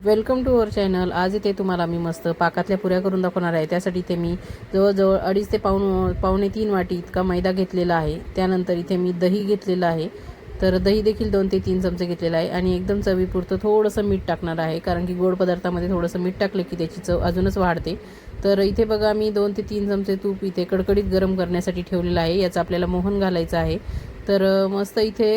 Welcome to our channel आज इथे तुम्हाला मी मस्त पाकातल्या पुऱ्या करून दाखवणार आहे. त्यासाठी इथे मी जवळजवळ अडीच ते पाऊन पावणे तीन वाटी इतका मैदा घेतलेला आहे. त्यानंतर इथे मी दही घेतलेलं आहे. तर दही देखील दोन ते तीन चमचे घेतलेलं आहे. आणि एकदम चवीपुरतं थोडंसं मीठ टाकणार आहे. कारण की गोड पदार्थामध्ये थोडंसं मीठ टाकलं की त्याची चव अजूनच वाढते. तर इथे बघा मी दोन ते तीन चमचे तूप इथे कडकडीत गरम करण्यासाठी ठेवलेलं आहे. याचं आपल्याला मोहन घालायचं आहे. तर मस्त इथे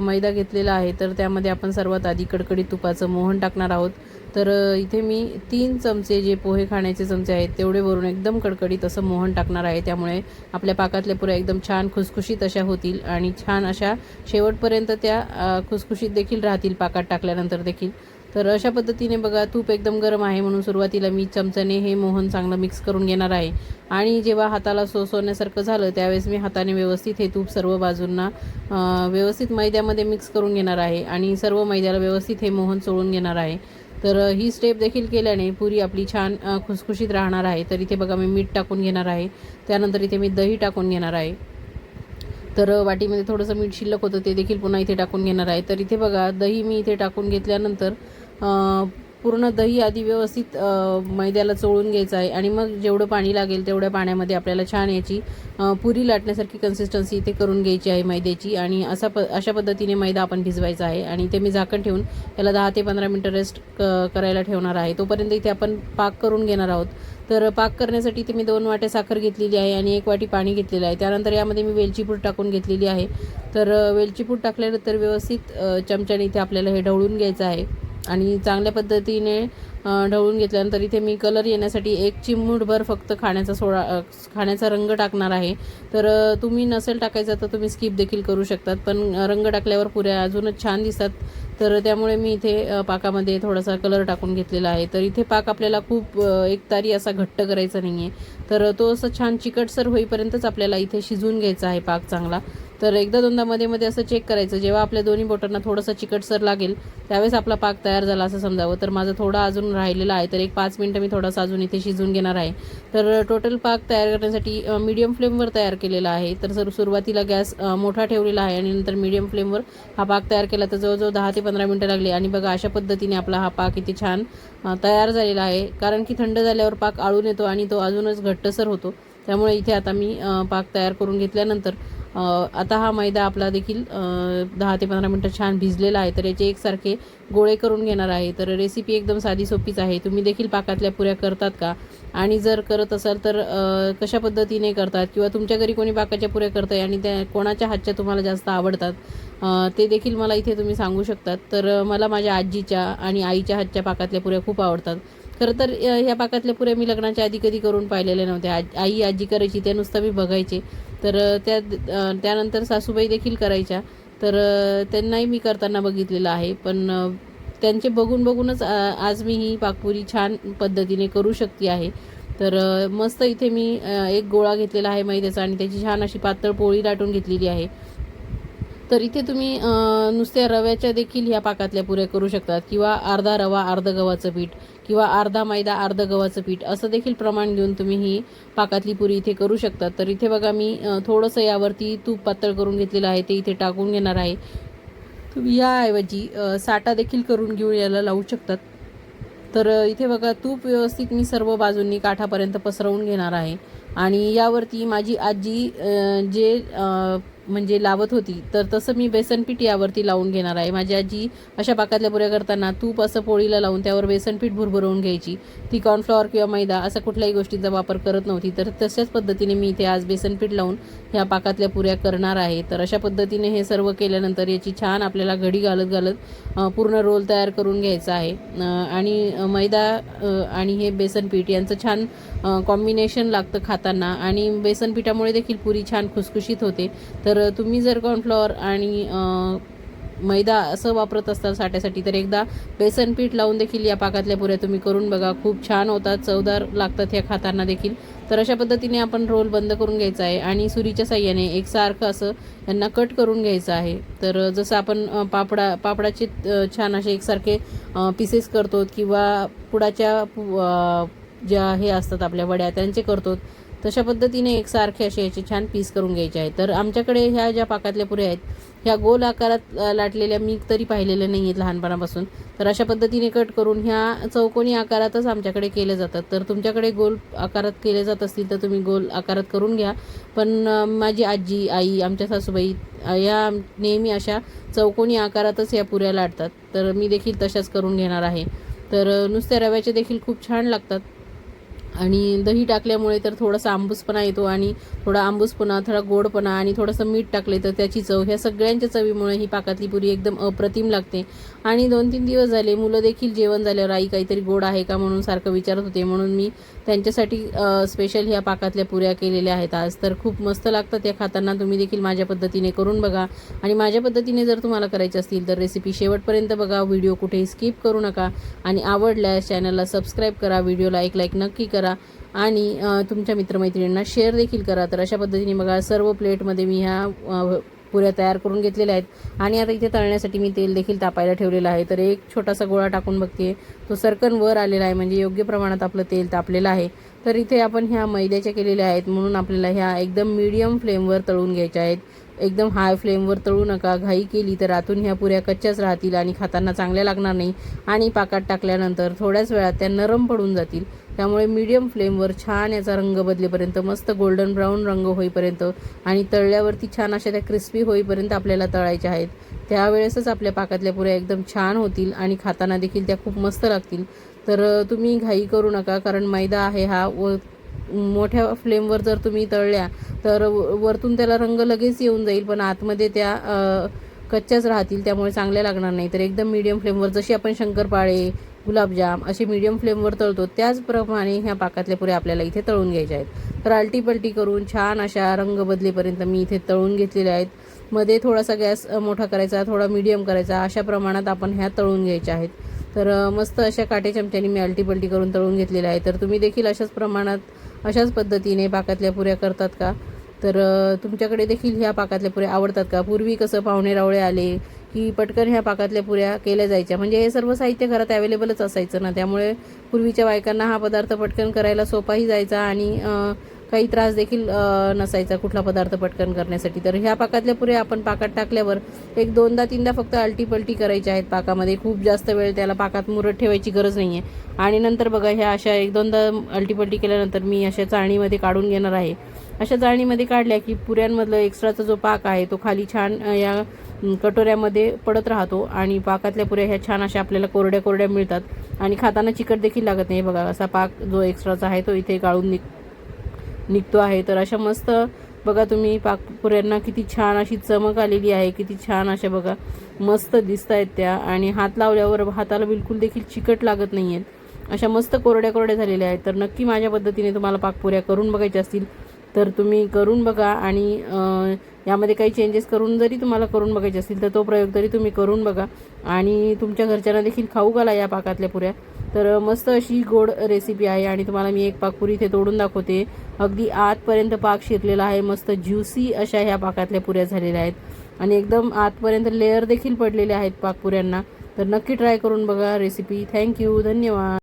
मैदा घेतलेला आहे. तर त्यामध्ये आपण सर्वात आधी कडकडीत तुपाचं मोहन टाकणार आहोत. तर इथे मी तीन चमचे जे पोहे खाण्याचे चमचे आहेत तेवढे वरून एकदम कडकडीत असं मोहन टाकणार आहे. त्यामुळे आपल्या पाकातल्या पुऱ्या एकदम छान खुसखुशीत अशा होतील आणि छान अशा शेवटपर्यंत त्या खुसखुशीत देखील राहतील पाकात टाकल्यानंतर देखील. तर अशा पद्धतीने बघा तूप एकदम गरम आहे म्हणून सुरुवातीला मी चमच्याने हे मोहन चांगलं मिक्स करून घेणार आहे. आणि जेव्हा हाताला सोसवण्यासारखं झालं त्यावेळेस मी हाताने व्यवस्थित हे तूप सर्व बाजूंना व्यवस्थित मैद्यामध्ये मिक्स करून घेणार आहे आणि सर्व मैद्याला व्यवस्थित हे मोहन चोळून घेणार आहे. तर ही स्टेप देखील केल्याने पुरी आपली छान खुसखुशीत राहणार आहे. तर इथे बघा मी मीठ टाकून घेणार आहे. त्यानंतर इथे मी दही टाकून घेणार आहे. तर वाटीमध्ये थोडंसं मीठ शिल्लक होतं ते देखील पुन्हा इथे टाकून घेणार आहे. तर इथे बघा दही मी इथे टाकून घेतल्यानंतर पूर्ण दही आधी व्यवस्थित मैद्याला चोळून घ्यायचं आहे. आणि मग जेवढं पाणी लागेल तेवढ्या पाण्यामध्ये आपल्याला छान याची पुरी लाटण्यासारखी कन्सिस्टन्सी इथे करून घ्यायची आहे मैद्याची. आणि असा प अशा पद्धतीने मैदा आपण भिजवायचा आहे. आणि ते मी झाकण ठेवून याला दहा ते पंधरा मिनटं रेस्ट क करायला ठेवणार आहे. तोपर्यंत इथे आपण पाक करून घेणार आहोत. तर पाक करण्यासाठी इथे मी दोन वाट्या साखर घेतलेली आहे आणि एक वाटी पाणी घेतलेलं आहे. त्यानंतर यामध्ये मी वेलची पूड टाकून घेतलेली आहे. तर अ, वेलची पूड टाकल्यानंतर व्यवस्थित चमच्याने इथे आपल्याला हे ढवळून घ्यायचं आहे. आणि चांगल्या पद्धतीने ढवळून घेतल्यानंतर इथे मी कलर येण्यासाठी एक चिमूटभर फक्त खाण्याचा सोडा खाण्याचा रंग टाकणार आहे. तर तुम्ही नसेल टाकायचा तर तुम्ही स्किप देखील करू शकतात. पण रंग टाकल्यावर पुऱ्या अजूनच छान दिसतात. तर त्यामुळे मी इथे पाकामध्ये थोडासा कलर टाकून घेतलेला आहे. तर इथे पाक आपल्याला खूप एकतारी असा घट्ट करायचा नाही आहे तर तो असं छान चिकटसर होईपर्यंतच आपल्याला इथे शिजवून घ्यायचा आहे पाक चांगला. तर एकदा दोनदा मध्ये मध्ये असं चेक करायचं. जेव्हा आपल्या दोन्ही बोटांना थोडंसं चिकटसर लागेल त्यावेळेस आपला पाक तयार झाला असं समजावं. तर माझं थोडा अजून राहिलेला आहे. तर एक पाच मिनटं मी थोडासा अजून इथे शिजवून घेणार आहे. तर टोटल पाक तयार करण्यासाठी मीडियम फ्लेमवर तयार केलेला आहे. तर सर सुरुवातीला गॅस मोठा ठेवलेला आहे आणि नंतर मीडियम फ्लेमवर हा पाक तयार केला. तर जवळजवळ दहा ते पंधरा मिनटं लागली आणि बघा अशा पद्धतीने आपला हा पाक इथे छान तयार झालेला आहे. कारण की थंड झाल्यावर पाक आळून येतो आणि तो अजूनच घट्टसर होतो. त्यामुळे इथे आता मी पाक तयार करून घेतल्यानंतर आता हा मैदा आपला देखील दहा ते पंधरा मिनटं छान भिजलेला आहे तर याचे एकसारखे गोळे करून घेणार आहे. तर रेसिपी एकदम साधी सोपीच आहे. तुम्ही देखील पाकातल्या पुऱ्या करतात का? आणि जर करत असाल तर कशा पद्धतीने करतात? किंवा तुमच्या घरी कोणी पाकाच्या पुऱ्या करत आहे आणि त्या कोणाच्या हातच्या तुम्हाला जास्त आवडतात? ते देखील मला इथे तुम्ही सांगू शकतात. तर मला माझ्या आजीच्या आणि आईच्या हातच्या पाकातल्या पुऱ्या खूप आवडतात. खरं तर ह्या पाकातल्या पुऱ्या मी लग्नाच्या आधी कधी करून पाहिलेल्या नव्हत्या. आज आई आजी करायची त्या नुसतं मी बघायचे. तर त्या त्यानंतर सासूबाई देखील करायच्या. तर त्यांनाही मी करताना बघितलेलं आहे. पण त्यांचे बघून बघूनच आज मी ही पाकपुरी छान पद्धतीने करू शकते आहे. तर मस्त इथे मी एक गोळा घेतलेला आहे मैद्याचा आणि त्याची छान अशी पातळ पोळी लाटून घेतलेली आहे. तर इथे तुम्ही नुसत्या रव्याच्या देखील ह्या पाकातल्या पुऱ्या करू शकतात. किंवा अर्धा रवा अर्धं गव्हाचं पीठ किंवा अर्धा मैदा अर्धं गव्हाचं पीठ असं देखील प्रमाण घेऊन तुम्ही ही पाकातली पुरी इथे करू शकतात. तर इथे बघा मी थोडंसं यावरती तूप पातळ करून घेतलेलं आहे. ते इथे टाकून घेणार आहे. तुम्ही याऐवजी साठा देखील करून घेऊन याला लावू शकतात. तर इथे बघा तूप व्यवस्थित मी सर्व बाजूंनी काठापर्यंत पसरवून घेणार आहे. आणि यावरती माझी आजी जे म्हणजे लावत होती. तर तसं मी बेसनपीठ यावरती लावून घेणार आहे. माझी आजी अशा पाकातल्या पुऱ्या करताना तूप असं पोळीला लावून त्यावर बेसनपीठ भुरभरवून घ्यायची. ती कॉर्नफ्लॉवर किंवा मैदा असा कुठल्याही गोष्टीचा वापर करत नव्हती. तर तशाच पद्धतीने मी इथे आज बेसनपीठ लावून ह्या पाकातल्या पुऱ्या करणार आहे. तर अशा पद्धतीने हे सर्व केल्यानंतर याची छान आपल्याला घडी घालत घालत पूर्ण रोल तयार करून घ्यायचा आहे. आणि मैदा आणि हे बेसन पीठ यांचं छान कॉम्बिनेशन लागतं खाताना. आणि बेसन पिठामुळे देखील पुरी छान खुसखुशीत होते. तर तुम्ही जर कॉर्नफ्लॉवर आणि मैदा असं वापरत असताल साठ्यासाठी तर एकदा बेसन पीठ लावून देखील या पाकातल्या पुऱ्या तुम्ही करून बघा. खूप छान होतात चवदार लागतात ह्या खाताना देखील. तर अशा पद्धतीने आपण रोल बंद करून घ्यायचा आहे आणि सुरीच्या साह्याने एकसारखं असं यांना कट करून घ्यायचं आहे. तर जसं आपण पापडा पापडाचे छान असे एकसारखे पीसेस करतो किंवा पुडाच्या ज्या हे असतात आपल्या वड्या त्यांचे करतो. तशा पद्धतीने एकसारखे असे याचे छान पीस करून घ्यायचे आहेत. तर आमच्याकडे ह्या ज्या पाकातल्या पुऱ्या आहेत ह्या गोल आकारात लाटलेल्या मी तरी पाहिलेल्या नाही आहेत लहानपणापासून. तर अशा पद्धतीने कट करून ह्या चौकोनी आकारातच आमच्याकडे केले जातात. तर तुमच्याकडे गोल आकारात केले जात असतील तर तुम्ही गोल आकारात करून घ्या. पण माझी आजी आई आमच्या सासूबाई या नेहमी अशा चौकोनी आकारातच या पुऱ्या लाटतात. तर मी देखील तशाच करून घेणार आहे. तर नुसत्या रव्याचे देखील खूप छान लागतात. आणि दही टाकल्यामुळे तर थोडासा आंबूसपणा येतो आणि थोडा आंबूसपणा थोडा गोडपणा आणि थोडंसं मीठ टाकले तर त्याची चव ह्या सगळ्यांच्या चवीमुळे ही पाकातली पुरी एकदम अप्रतिम लागते. आणि दोन तीन दिवस झाले मुलं देखील जेवण झाल्यावर आई काहीतरी गोड आहे का? म्हणून सारखं विचारत होते. म्हणून मी त्यांच्यासाठी स्पेशल ह्या पाकातल्या पुऱ्या केलेल्या आहेत आज. तर खूप मस्त लागतात या खाताना. तुम्ही देखील माझ्या पद्धतीने करून बघा. आणि माझ्या पद्धतीने जर तुम्हाला करायचे असतील तर रेसिपी शेवटपर्यंत बघा. व्हिडिओ कुठेही स्किप करू नका. आणि आवडल्यास चॅनलला सबस्क्राईब करा. व्हिडिओला एक लाईक नक्की करा. आणि तुमच्या मित्रमैत्रिणींना शेअर देखील करा. तर अशा पद्धतीने बघा सर्व प्लेटमध्ये मी ह्या पुऱ्या तयार करून घेतलेल्या आहेत. आणि आता इथे तळण्यासाठी मी तेल देखील तापायला ठेवलेलं आहे. तर एक छोटासा गोळा टाकून बघते. तो सरकन वर आलेला आहे. म्हणजे योग्य प्रमाणात आपलं तेल तापलेलं आहे. तर इथे आपण ह्या मैद्याच्या केलेल्या आहेत. म्हणून आपल्याला ह्या एकदम मीडियम फ्लेमवर तळून घ्यायच्या आहेत. एकदम हाय फ्लेमवर तळू नका. घाई केली तर आतून ह्या पुऱ्या कच्च्याच राहतील आणि खाताना चांगल्या लागणार नाही. आणि पाकात टाकल्यानंतर थोड्याच वेळात त्या नरम पडून जातील. त्यामुळे मीडियम फ्लेमवर छान याचा रंग बदलेपर्यंत मस्त गोल्डन ब्राऊन रंग होईपर्यंत आणि तळल्यावरती छान अशा त्या क्रिस्पी होईपर्यंत आपल्याला तळायच्या आहेत. त्यावेळेसच आपल्या पाकातल्या पुऱ्या एकदम छान होतील आणि खाताना देखील त्या खूप मस्त लागतील. तर तुम्ही घाई करू नका कारण मैदा आहे हा. व मोठ्या फ्लेमवर जर तुम्ही तळल्या तर व- वरतून त्याला रंग लगेच येऊन जाईल पण आतमध्ये त्या कच्च्याच राहतील त्यामुळे चांगल्या लागणार नाही. तर एकदम मीडियम फ्लेमवर जशी आपण शंकरपाळे गुलाबजाम असे मीडियम फ्लेमवर तळतो. त्याचप्रमाणे ह्या पाकातल्या पुऱ्या आपल्याला इथे तळून घ्यायच्या आहेत. तर आलटी पलटी करून छान अशा रंग बदलेपर्यंत मी इथे तळून घेतलेल्या आहेत. मध्ये थोडासा गॅस मोठा करायचा थोडा मीडियम करायचा अशा प्रमाणात आपण ह्या तळून घ्यायच्या आहेत. तर मस्त अशा काटे चमच्याने मी आलटी पलटी करून तळून घेतलेल्या आहे तर तुम्ही देखील अशाच प्रमाणात अशाच पद्धतीने पाकातल्या पुऱ्या करतात का? तर तुमच्याकडे देखील ह्या पाकातल्या पुऱ्या आवडतात का? पूर्वी कसं पाहुणे रावळे आले की पटकन ह्या पाकातल्या पुऱ्या केल्या जायच्या. म्हणजे हे सर्व साहित्य घरात अवेलेबलच असायचं ना. त्यामुळे पूर्वीच्या बायकांना हा पदार्थ पटकन करायला सोपाही जायचा आणि काही त्रास देखील नसायचा कुठला पदार्थ पटकन करण्यासाठी. तर ह्या पाकातल्या पुऱ्या आपण पाकात टाकल्यावर एक दोनदा तीनदा फक्त अल्टीपलटी करायच्या आहेत पाकामध्ये. खूप जास्त वेळ त्याला पाकात मुरत ठेवायची गरज नाही आहे आणि नंतर बघा ह्या अशा एक दोनदा अल्टीपल्टी केल्यानंतर मी अशा चाळणीमध्ये काढून घेणार आहे. अशा चाळणीमध्ये काढल्या की पुऱ्यांमधलं एक्स्ट्राचा जो पाक आहे तो खाली छान या कटोऱ्यामध्ये पडत राहतो आणि पाकातल्या पुऱ्या ह्या छान अशा आपल्याला कोरड्या कोरड्या मिळतात. आणि खाताना चिकट देखील लागत नाही बघा असा पाक जो एक्स्ट्राचा आहे तो इथे गाळून निघ निघतो आहे. तर अशा मस्त बघा तुम्ही पाकपुऱ्यांना किती छान अशी चमक आलेली आहे किती छान अशा बघा मस्त दिसत आहेत त्या. आणि हात लावल्यावर हाताला बिलकुल देखील चिकट लागत नाही आहेत अशा मस्त कोरड्या कोरड्या झालेल्या आहेत. तर नक्की माझ्या पद्धतीने तुम्हाला पाकपुऱ्या करून बघायच्या असतील. तर तुम्ही करून बघा आणि यामध्ये काही चेंजेस करून जरी तुम्हाला करून बघायचे असतील तर तो प्रयोग तरी तुम्ही करून बघा. आणि तुमच्या घरच्यांना देखील खाऊ घाला या पाकातल्या पुऱ्या. तर मस्त अशी गोड रेसिपी आहे आणि तुम्हाला मी एक पाकपुरी इथे तोडून दाखवते. अगदी आतपर्यंत पाक शिरलेला आहे मस्त ज्युसी अशा ह्या पाकातल्या पुऱ्या झालेल्या आहेत. आणि एकदम आतपर्यंत लेअर देखील पडलेले आहेत पाकपुऱ्यांना तर नक्की ट्राय करून बघा रेसिपी थँक्यू धन्यवाद.